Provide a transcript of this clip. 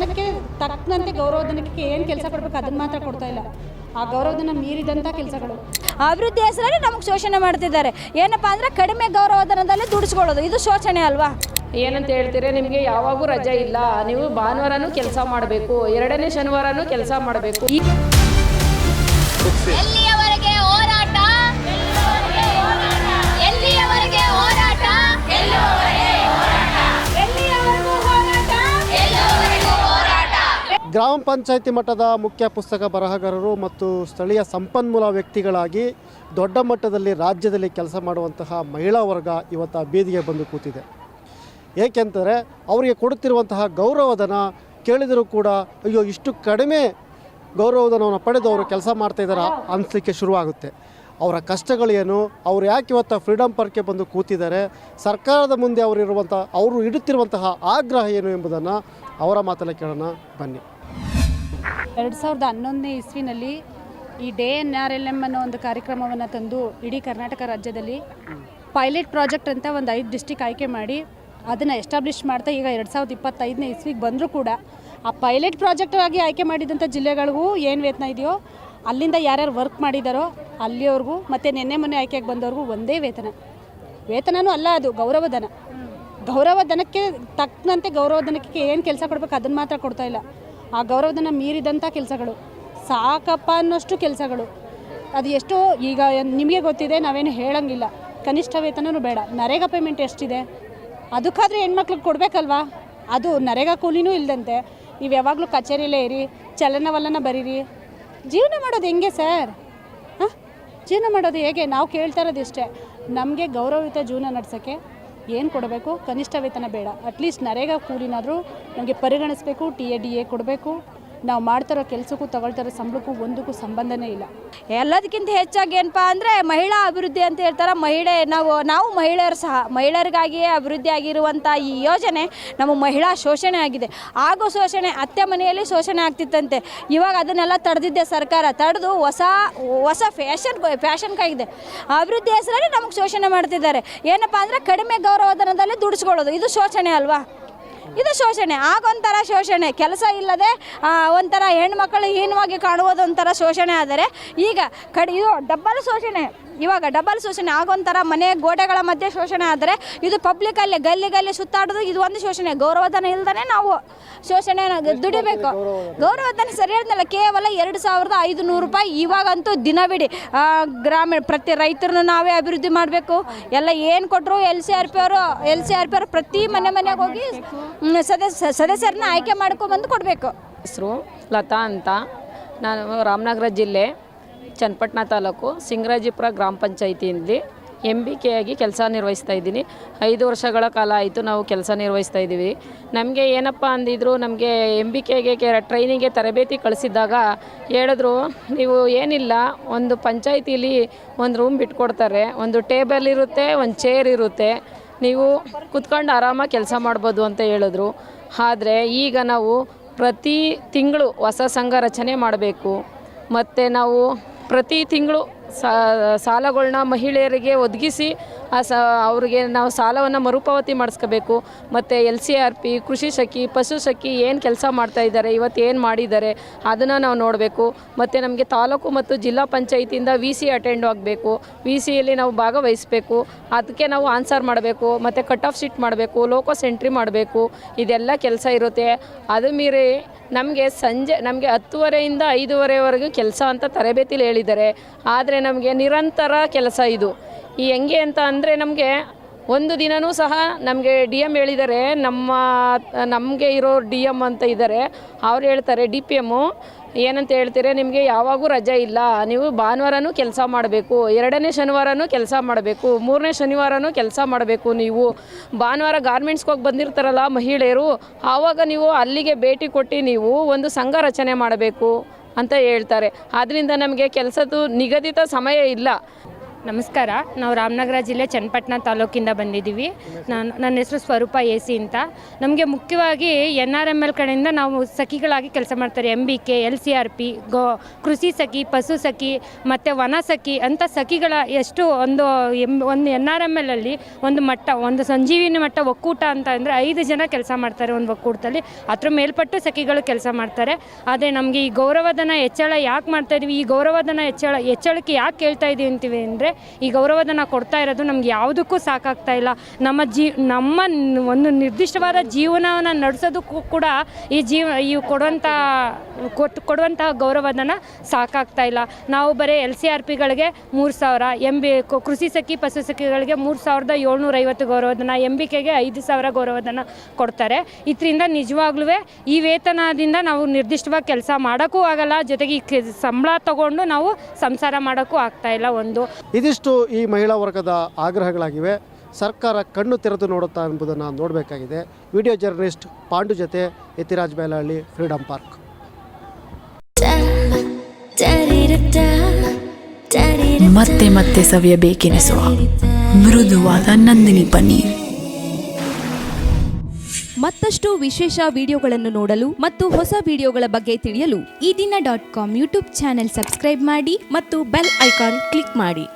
ಗೌರವಧನಕ್ಕೆ ತಕ್ಕಂತೆ ಗೌರವಧನಕ್ಕೆ ಏನು ಕೆಲಸ ಕೊಡಬೇಕು ಅದನ್ನು ಮಾತ್ರ ಕೊಡ್ತಾ ಇಲ್ಲ. ಆ ಗೌರವಧನ ಮೀರಿದಂಥ ಕೆಲಸಗಳು. ಅಭಿವೃದ್ಧಿ ಹೆಸರಲ್ಲಿ ನಮಗೆ ಶೋಷಣೆ ಮಾಡ್ತಿದ್ದಾರೆ. ಏನಪ್ಪ ಅಂದರೆ ಕಡಿಮೆ ಗೌರವಧನದಲ್ಲಿ ದುಡಿಸ್ಕೊಳ್ಳೋದು ಇದು ಶೋಷಣೆ ಅಲ್ವಾ? ಏನಂತ ಹೇಳ್ತೀರಿ ನಿಮಗೆ ಯಾವಾಗೂ ರಜೆ ಇಲ್ಲ. ನೀವು ಭಾನುವಾರನೂ ಕೆಲಸ ಮಾಡಬೇಕು ಎರಡನೇ ಶನಿವಾರನೂ ಕೆಲಸ ಮಾಡಬೇಕು. ಗ್ರಾಮ ಪಂಚಾಯಿತಿ ಮಟ್ಟದ ಮುಖ್ಯ ಪುಸ್ತಕ ಬರಹಗಾರರು ಮತ್ತು ಸ್ಥಳೀಯ ಸಂಪನ್ಮೂಲ ವ್ಯಕ್ತಿಗಳಾಗಿ ದೊಡ್ಡ ಮಟ್ಟದಲ್ಲಿ ರಾಜ್ಯದಲ್ಲಿ ಕೆಲಸ ಮಾಡುವಂತಹ ಮಹಿಳಾ ವರ್ಗ ಇವತ್ತು ಬೀದಿಗೆ ಬಂದು ಕೂತಿದೆ. ಏಕೆಂದರೆ ಅವರಿಗೆ ಕೊಡುತ್ತಿರುವಂತಹ ಗೌರವಧನ ಕೇಳಿದರೂ ಕೂಡ, ಅಯ್ಯೋ, ಇಷ್ಟು ಕಡಿಮೆ ಗೌರವಧನವನ್ನು ಪಡೆದು ಅವರು ಕೆಲಸ ಮಾಡ್ತಾ ಇದ್ದಾರಾ? ಅನಿಸ್ಲಿಕ್ಕೆ ಶುರುವಾಗುತ್ತೆ. ಅವರ ಕಷ್ಟಗಳೇನು ಅವ್ರು ಯಾಕೆ ಇವತ್ತು ಫ್ರೀಡಮ್ ಪಾರ್ಕ್ಗೆ ಬಂದು ಕೂತಿದ್ದಾರೆ? ಸರ್ಕಾರದ ಮುಂದೆ ಅವರಿರುವಂಥ ಅವರು ಇಡುತ್ತಿರುವಂತಹ ಆಗ್ರಹ ಏನು ಎಂಬುದನ್ನು ಅವರ ಮಾತಲ್ಲೇ ಕೇಳೋಣ. ಬನ್ನಿ. ಎರಡು ಸಾವಿರದ ಹನ್ನೊಂದನೇ ಇಸ್ವಿನಲ್ಲಿ ಈ DAY N R L M ಅನ್ನೋ ಒಂದು ಕಾರ್ಯಕ್ರಮವನ್ನು ತಂದು ಇಡೀ ಕರ್ನಾಟಕ ರಾಜ್ಯದಲ್ಲಿ ಪೈಲಟ್ ಪ್ರಾಜೆಕ್ಟ್ ಅಂತ ಒಂದು ಐದು ಡಿಸ್ಟಿಕ್ ಆಯ್ಕೆ ಮಾಡಿ ಅದನ್ನು ಎಸ್ಟಾಬ್ಲಿಷ್ ಮಾಡ್ತಾ ಈಗ ಎರಡು ಸಾವಿರದ ಇಪ್ಪತ್ತೈದನೇ ಇಸ್ವಿಗೆ ಬಂದರೂ ಕೂಡ ಆ ಪೈಲಟ್ ಪ್ರಾಜೆಕ್ಟ್ ಆಗಿ ಆಯ್ಕೆ ಮಾಡಿದಂಥ ಜಿಲ್ಲೆಗಳಿಗೂ ಏನು ವೇತನ ಇದೆಯೋ ಅಲ್ಲಿಂದ ಯಾರ್ಯಾರು ವರ್ಕ್ ಮಾಡಿದಾರೋ ಅಲ್ಲಿಯವ್ರಿಗೂ ಮತ್ತು ನಿನ್ನೆ ಮೊನ್ನೆ ಆಯ್ಕೆಗೆ ಬಂದವ್ರಿಗೂ ಒಂದೇ ವೇತನ. ವೇತನನೂ ಅಲ್ಲ ಅದು ಗೌರವಧನ ಗೌರವಧನಕ್ಕೆ ತಕ್ಕಂತೆ ಗೌರವಧನಕ್ಕೆ ಏನು ಕೆಲಸ ಕೊಡಬೇಕು ಅದನ್ನು ಮಾತ್ರ ಕೊಡ್ತಾ ಇಲ್ಲ. ಆ ಗೌರವದನ್ನು ಮೀರಿದಂಥ ಕೆಲಸಗಳು. ಸಾಕಪ್ಪ ಅನ್ನೋಷ್ಟು ಕೆಲಸಗಳು. ಅದು ಎಷ್ಟೋ ಈಗ ನಿಮಗೆ ಗೊತ್ತಿದೆ, ನಾವೇನು ಹೇಳಂಗಿಲ್ಲ. ಕನಿಷ್ಠ ವೇತನವೂ ಬೇಡ. ನರೇಗಾ ಪೇಮೆಂಟ್ ಎಷ್ಟಿದೆ? ಅದಕ್ಕಾದ್ರೆ ಹೆಣ್ಮಕ್ಳಿಗೆ ಕೊಡಬೇಕಲ್ವಾ? ಅದು ನರೇಗಾ ಕೂಲಿನೂ ಇಲ್ಲದಂತೆ ನೀವು ಯಾವಾಗಲೂ ಕಚೇರಿಯಲ್ಲೇ ಇರಿ, ಚಲನವಲನ ಬರೀರಿ. ಜೀವನ ಮಾಡೋದು ಹೆಂಗೆ ಸರ್? ಹಾಂ? ಜೀವನ ಮಾಡೋದು ಹೇಗೆ? ನಾವು ಕೇಳ್ತಾ ಇರೋದು ಇಷ್ಟೇ. ನಮಗೆ ಗೌರವಯುತ ಜೀವನ ನಡೆಸೋಕ್ಕೆ ಏನು ಕೊಡಬೇಕು? ಕನಿಷ್ಠ ವೇತನ ಬೇಡ. ಅಟ್ಲೀಸ್ಟ್ ನರೇಗಾ ಕೂಲಿನಾದರೂ ನಮಗೆ ಪರಿಗಣಿಸಬೇಕು ಟಿ ಎ ಡಿ ಎ ಕೊಡಬೇಕು. ನಾವು ಮಾಡ್ತಿರೋ ಕೆಲಸಕ್ಕೂ ತಗೊಳ್ತಿರೋ ಸಂಬಳಕ್ಕೂ ಒಂದಕ್ಕೂ ಸಂಬಂಧನೇ ಇಲ್ಲ. ಎಲ್ಲದಕ್ಕಿಂತ ಹೆಚ್ಚಾಗಿ ಏನಪ್ಪ ಅಂದರೆ ಮಹಿಳಾ ಅಭಿವೃದ್ಧಿ ಅಂತ ಹೇಳ್ತಾರೆ, ಮಹಿಳೆ ನಾವು ನಾವು ಮಹಿಳೆಯರು ಸಹ, ಮಹಿಳೆಯರಿಗಾಗಿಯೇ ಅಭಿವೃದ್ಧಿ ಆಗಿರುವಂಥ ಈ ಯೋಜನೆ ನಮ್ಮ ಮಹಿಳಾ ಶೋಷಣೆ ಆಗಿದೆ. ಆಗೋ ಶೋಷಣೆ ಅತ್ತೆ ಮನೆಯಲ್ಲಿ ಶೋಷಣೆ ಆಗ್ತಿತ್ತಂತೆ. ಇವಾಗ ಅದನ್ನೆಲ್ಲ ತಡೆದಿದ್ದೆ ಸರ್ಕಾರ, ತಡೆದು ಹೊಸ ಹೊಸ ಫ್ಯಾಷನ್ ಫ್ಯಾಷನ್ಗಾಗಿದೆ ಅಭಿವೃದ್ಧಿ ಹೆಸರಲ್ಲಿ ನಮಗೆ ಶೋಷಣೆ ಮಾಡ್ತಿದ್ದಾರೆ. ಏನಪ್ಪ ಅಂದರೆ ಕಡಿಮೆ ಗೌರವಧನದಲ್ಲಿ ದುಡಿಸ್ಕೊಳ್ಳೋದು, ಇದು ಶೋಷಣೆ ಅಲ್ವಾ? ಇದು ಶೋಷಣೆ, ಆಗೊಂಥರ ಶೋಷಣೆ. ಕೆಲಸ ಇಲ್ಲದೆ ಒಂಥರ ಹೆಣ್ಮಕ್ಳು ಹೀನವಾಗಿ ಕಾಣುವುದೊಂಥರ ಶೋಷಣೆ ಆದರೆ ಈಗ ಕಡಿಯೋ ಡಬ್ಬಲ್ ಶೋಷಣೆ. ಇವಾಗ ಡಬಲ್ ಶೋಷಣೆ ಆಗೊಂಥರ ಮನೆ ಗೋಡೆಗಳ ಮಧ್ಯೆ ಶೋಷಣೆ ಆದರೆ ಇದು ಪಬ್ಲಿಕಲ್ಲಿ ಗಲ್ಲಿ ಗಲ್ಲಿ ಸುತ್ತಾಡೋದು ಇದು ಒಂದು ಶೋಷಣೆ. ಗೌರವಧನ ಇಲ್ದೇ ನಾವು ಶೋಷಣೆ ದುಡಿಬೇಕು. ಗೌರವಧನ? ಸರಿ ಹೇಳ್ದಲ್ಲ ಕೇವಲ ಎರಡು ಸಾವಿರದ ಐದು ನೂರು ರೂಪಾಯಿ ಇವಾಗಂತೂ ದಿನವಿಡಿ ಗ್ರಾಮೀಣ ಪ್ರತಿ ರೈತರನ್ನು ನಾವೇ ಅಭಿವೃದ್ಧಿ ಮಾಡಬೇಕು. ಎಲ್ಲ ಏನು ಕೊಟ್ಟರು ಎಲ್ ಸಿ ಆರ್ ಪಿ ಅವರು ಎಲ್ ಸಿ ಆರ್ ಪಿ ಅವರು ಪ್ರತಿ ಮನೆ ಮನೆಗೆ ಹೋಗಿ ಸದಸ್ಯ ಸದಸ್ಯರನ್ನ ಆಯ್ಕೆ ಮಾಡ್ಕೊಂಬಂದು ಕೊಡಬೇಕು. ಹೆಸರು ಲತಾ ಅಂತ. ನಾನು ರಾಮನಗರ ಜಿಲ್ಲೆ. ಚನ್ನಪಟ್ಟಣ ತಾಲೂಕು ಸಿಂಗರಾಜಿಪುರ ಗ್ರಾಮ ಪಂಚಾಯಿತಿಯಲ್ಲಿ ಎಂ ಬಿ ಕೆ ಆಗಿ ಕೆಲಸ ನಿರ್ವಹಿಸ್ತಾ ಇದ್ದೀನಿ. ಐದು ವರ್ಷಗಳ ಕಾಲ ಆಯಿತು ನಾವು ಕೆಲಸ ನಿರ್ವಹಿಸ್ತಾ ಇದ್ದೀವಿ. ನಮಗೆ ಏನಪ್ಪ ಅಂದಿದ್ರು, ನಮಗೆ ಎಂ ಬಿ ಕೆಗೆ ಟ್ರೈನಿಂಗ್ಗೆ ತರಬೇತಿ ಕಳಿಸಿದ್ದಾಗ ಹೇಳಿದ್ರು, ನೀವು ಏನಿಲ್ಲ, ಒಂದು ಪಂಚಾಯಿತಿಲಿ ಒಂದು ರೂಮ್ ಬಿಟ್ಕೊಡ್ತಾರೆ, ಒಂದು ಟೇಬಲ್ ಇರುತ್ತೆ, ಒಂದು ಚೇರ್ ಇರುತ್ತೆ, ನೀವು ಕುತ್ಕೊಂಡು ಆರಾಮಾಗಿ ಕೆಲಸ ಮಾಡ್ಬೋದು ಅಂತ ಹೇಳಿದ್ರು. ಆದರೆ ಈಗ ನಾವು ಪ್ರತಿ ತಿಂಗಳು ಹೊಸ ಸಂಘ ರಚನೆ ಮಾಡಬೇಕು. ಮತ್ತು ನಾವು ಪ್ರತಿ ತಿಂಗಳು ಸಾಲಗಳನ್ನ ಮಹಿಳೆಯರಿಗೆ ಒದಗಿಸಿ, ಆ ಸ, ಅವ್ರಿಗೆ ನಾವು ಸಾಲವನ್ನು ಮರುಪಾವತಿ ಮಾಡಿಸ್ಕೋಬೇಕು. ಮತ್ತು ಎಲ್ ಸಿ ಆರ್ ಪಿ, ಕೃಷಿ ಸಖಿ ಪಶು ಸಖಿ ಏನು ಕೆಲಸ ಮಾಡ್ತಾ ಇದ್ದಾರೆ ಇವತ್ತು ಏನು ಮಾಡಿದ್ದಾರೆ, ಅದನ್ನು ನಾವು ನೋಡಬೇಕು. ಮತ್ತು ನಮಗೆ ತಾಲೂಕು ಮತ್ತು ಜಿಲ್ಲಾ ಪಂಚಾಯಿತಿಯಿಂದ ವಿ ಸಿ ಅಟೆಂಡ್ ಆಗಬೇಕು. ವಿ ಸಿಯಲ್ಲಿ ನಾವು ಭಾಗವಹಿಸಬೇಕು. ಅದಕ್ಕೆ ನಾವು ಆನ್ಸರ್ ಮಾಡಬೇಕು. ಮತ್ತು ಕಟ್ ಆಫ್ ಶೀಟ್ ಮಾಡಬೇಕು. ಲೋಕೋಸ್ ಎಂಟ್ರಿ ಮಾಡಬೇಕು. ಇದೆಲ್ಲ ಕೆಲಸ ಇರುತ್ತೆ. ಅದು ಮೀರಿ ನಮಗೆ ಸಂಜೆ, ನಮಗೆ ಹತ್ತುವರೆಯಿಂದ ಐದೂವರೆವರೆಗೂ ಕೆಲಸ ಅಂತ ತರಬೇತಿಲಿ ಹೇಳಿದ್ದಾರೆ. ಆದರೆ ನಮಗೆ ನಿರಂತರ ಕೆಲಸ ಇದು. ಈ ಹೆಂಗೆ ಅಂತ ಅಂದರೆ ನಮಗೆ ಒಂದು ದಿನವೂ ಸಹ ನಮಗೆ ಡಿ ಎಂ ಹೇಳಿದ್ದಾರೆ. ನಮ್ಮ, ನಮಗೆ ಇರೋ ಡಿ ಎಂ ಅಂತ ಇದ್ದಾರೆ. ಅವ್ರು ಹೇಳ್ತಾರೆ, ಡಿ ಪಿ ಎಮ್ಮು ಏನಂತ ಹೇಳ್ತೀರಾ, ನಿಮಗೆ ಯಾವಾಗೂ ರಜೆ ಇಲ್ಲ. ನೀವು ಭಾನುವಾರನೂ ಕೆಲಸ ಮಾಡಬೇಕು, ಎರಡನೇ ಶನಿವಾರನೂ ಕೆಲಸ ಮಾಡಬೇಕು, ಮೂರನೇ ಶನಿವಾರನೂ ಕೆಲಸ ಮಾಡಬೇಕು ನೀವು. ಭಾನುವಾರ ಗಾರ್ಮೆಂಟ್ಸ್ಗೆ ಹೋಗಿ ಬಂದಿರ್ತಾರಲ್ಲ ಮಹಿಳೆಯರು, ಆವಾಗ ನೀವು ಅಲ್ಲಿಗೆ ಭೇಟಿ ಕೊಟ್ಟು ನೀವು ಒಂದು ಸಂಘ ರಚನೆ ಮಾಡಬೇಕು ಅಂತ ಹೇಳ್ತಾರೆ. ಆದ್ದರಿಂದ ನಮಗೆ ಕೆಲಸದ್ದು ನಿಗದಿತ ಸಮಯ ಇಲ್ಲ. ನಮಸ್ಕಾರ. ನಾವು ರಾಮನಗರ ಜಿಲ್ಲೆ ಚನ್ನಪಟ್ಟಣ ತಾಲೂಕಿಂದ ಬಂದಿದ್ದೀವಿ. ನಾನು, ನನ್ನ ಹೆಸರು ಸ್ವರೂಪ ಎ ಸಿ ಅಂತ. ನಮಗೆ ಮುಖ್ಯವಾಗಿ ಎನ್ ಆರ್ ಎಂ ಎಲ್ ಕಡೆಯಿಂದ ನಾವು ಸಖಿಗಳಾಗಿ ಕೆಲಸ ಮಾಡ್ತಾರೆ. M B K, L C R P, ಗೋ, ಕೃಷಿ ಸಖಿ, ಪಶು ಸಖಿ, ಮತ್ತು ವನ ಸಖಿ ಅಂತ ಸಖಿಗಳ ಎಷ್ಟು ಒಂದು ಎಂ ಒಂದು ಎನ್ ಆರ್ ಎಂ ಎಲ್ ಅಲ್ಲಿ ಒಂದು ಮಟ್ಟ, ಒಂದು ಸಂಜೀವಿನಿ ಮಟ್ಟ ಒಕ್ಕೂಟ ಅಂತ ಅಂದರೆ ಐದು ಜನ ಕೆಲಸ ಮಾಡ್ತಾರೆ ಒಂದು ಒಕ್ಕೂಟದಲ್ಲಿ. ಅದ್ರ ಮೇಲ್ಪಟ್ಟು ಸಖಿಗಳು ಕೆಲಸ ಮಾಡ್ತಾರೆ. ಆದರೆ ನಮಗೆ ಈ ಗೌರವಧನ ಹೆಚ್ಚಳ ಯಾಕೆ ಮಾಡ್ತಾ ಇದೀವಿ? ಈ ಗೌರವಧನ ಹೆಚ್ಚಳ, ಹೆಚ್ಚಳಕ್ಕೆ ಯಾಕೆ ಕೇಳ್ತಾ ಇದ್ದೀವಿ ಅಂತೀವಿ ಅಂದರೆ ಈ ಗೌರವಧನ ಕೊಡ್ತಾ ಇರೋದು ನಮ್ಗೆ ಯಾವುದಕ್ಕೂ ಸಾಕಾಗ್ತಾ ಇಲ್ಲ. ನಮ್ಮ ಜೀ, ನಮ್ಮ ಒಂದು ನಿರ್ದಿಷ್ಟವಾದ ಜೀವನವನ್ನು ನಡೆಸೋದಕ್ಕೂ ಕೂಡ ಈ ಜೀವ, ಈ ಕೊಡುವಂಥ ಕೊಟ್ಟು ಕೊಡುವಂತಹ ಗೌರವಧನ ಸಾಕಾಗ್ತಾ ಇಲ್ಲ. ನಾವು ಬರೀ ಎಲ್ ಸಿ ಆರ್ ಪಿಗಳಿಗೆ ಮೂರು ಸಾವಿರ, ಎಂ ಬಿ ಕೃಷಿ ಸಖಿ, ಪಶು ಸಖಿಗಳಿಗೆ ಮೂರು ಸಾವಿರದ ಏಳ್ನೂರ ಐವತ್ತು ಗೌರವಧನ ಎಂ ಬಿ ಕೆಗೆ ಐದು ಸಾವಿರ ಗೌರವಧನ ಕೊಡ್ತಾರೆ. ಇದರಿಂದ ನಿಜವಾಗ್ಲೂ ಈ ವೇತನದಿಂದ ನಾವು ನಿರ್ದಿಷ್ಟವಾಗಿ ಕೆಲಸ ಮಾಡೋಕ್ಕೂ ಆಗಲ್ಲ. ಜೊತೆಗೆ ಈ ಸಂಬಳ ತಗೊಂಡು ನಾವು ಸಂಸಾರ ಮಾಡೋಕ್ಕೂ ಆಗ್ತಾ ಇಲ್ಲ ಒಂದು. ಇದಿಷ್ಟು ಈ ಮಹಿಳಾ ವರ್ಗದ ಆಗ್ರಹಗಳಾಗಿವೆ. ಸರ್ಕಾರ ಕಣ್ಣು ತೆರೆದು ನೋಡುತ್ತಾ ಎಂಬುದನ್ನು ನೋಡಬೇಕಾಗಿದೆ. ವಿಡಿಯೋ ಜರ್ನಲಿಸ್ಟ್ ಪಾಂಡು ಜೊತೆ ಯತಿರಾಜ್ ಬೇಲಹಳ್ಳಿ ಫ್ರೀಡಂ ಪಾರ್ಕ್. ಮತ್ತೆ ಮತ್ತೆ ಸವಿಯಬೇಕೆನಿಸುವ ಮೃದುವಾದ ನಂದಿನಿ ಪನ್ನೀರ್. ಮತ್ತಷ್ಟು ವಿಶೇಷ ವಿಡಿಯೋಗಳನ್ನು ನೋಡಲು ಮತ್ತು ಹೊಸ ವಿಡಿಯೋಗಳ ಬಗ್ಗೆ ತಿಳಿಯಲು Eedina dot com YouTube channel subscribe ಮಾಡಿ ಮತ್ತು ಬೆಲ್ ಐಕಾನ್ ಕ್ಲಿಕ್ ಮಾಡಿ.